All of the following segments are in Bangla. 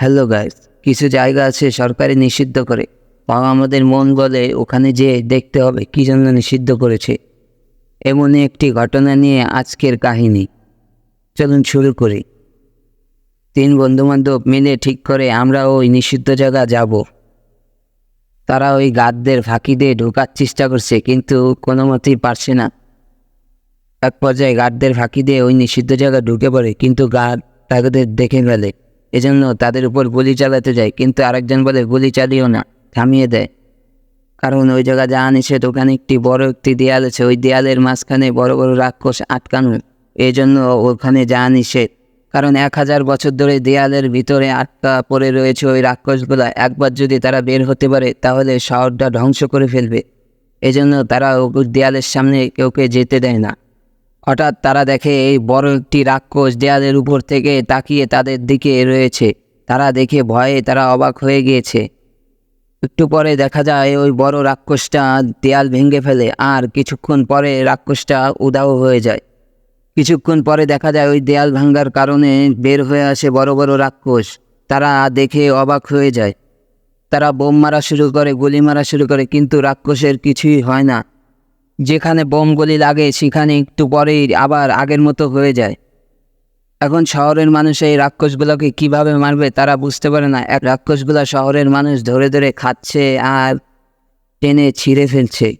হ্যালো গাইস, কিছু জায়গা আছে সরকারি নিষিদ্ধ করে। তাও আমাদের মন বলে ওখানে যেয়ে দেখতে হবে কী জন্য নিষিদ্ধ করেছে। এমনই একটি ঘটনা নিয়ে আজকের কাহিনী। চলুন শুরু করি। তিন বন্ধুবান্ধব মিলে ঠিক করে আমরা ওই নিষিদ্ধ জায়গা যাব। তারা ওই গাদদের ফাঁকি দিয়ে ঢোকার চেষ্টা করছে, কিন্তু কোনো মতেই পারছে না। এক পর্যায়ে গার্ডদের ফাঁকি দিয়ে ওই নিষিদ্ধ জায়গা ঢুকে পড়ে, কিন্তু গার্ড তাদের দেখে ফেলে। এজন্য তাদের উপর গুলি চালাতে যায়, কিন্তু আরেকজন বলে, গুলি চালিও না, থামিয়ে দেয় কারণ ওই জায়গা যা নিষেধ, ওখানে একটি বড় একটি দেয়াল আছে, ওই দেয়ালের মাঝখানে বড় বড় রাক্ষস আটকানো। এই জন্য ওখানে যা নিষেধ। কারণ এক হাজার বছর ধরে দেয়ালের ভিতরে আটকা পড়ে রয়েছে ওই রাক্ষসগুলা। একবার যদি তারা বের হতে পারে, তাহলে শহরটা ধ্বংস করে ফেলবে। এজন্য তারা দেয়ালের সামনে কেউকে যেতে দেয় না। হঠাৎ তারা দেখে এই বড় একটি রাক্ষস দেয়ালের উপর থেকে তাকিয়ে তাদের দিকে রয়েছে। তারা দেখে ভয়ে তারা অবাক হয়ে গিয়েছে। একটু পরে দেখা যায় ওই বড় রাক্ষসটা দেয়াল ভেঙে ফেলে আর কিছুক্ষণ পরে রাক্ষসটা উদাও হয়ে যায়। কিছুক্ষণ পরে দেখা যায় ওই দেয়াল ভাঙ্গার কারণে বের হয়ে আসে বড় বড় রাক্ষস। তারা দেখে অবাক হয়ে যায়। তারা বোম মারা শুরু করে, গুলি মারা শুরু করে, কিন্তু রাক্ষসের কিছুই হয় না। যেখানে বোমগুলি লাগে, সেখানে একটু পরেই আবার আগের মতো হয়ে যায়। এখন শহরের মানুষ এই রাক্ষসগুলোকে কীভাবে মারবে তারা বুঝতে পারে না। এক রাক্ষসগুলো শহরের মানুষ ধরে ধরে খাচ্ছে আর টেনে ছিঁড়ে ফেলছে।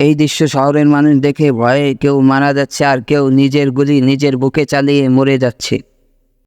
এই দৃশ্য শহরের মানুষ দেখে ভয়ে কেউ মারা যাচ্ছে আর কেউ নিজের গুলি নিজের বুকে চালিয়ে মরে যাচ্ছে।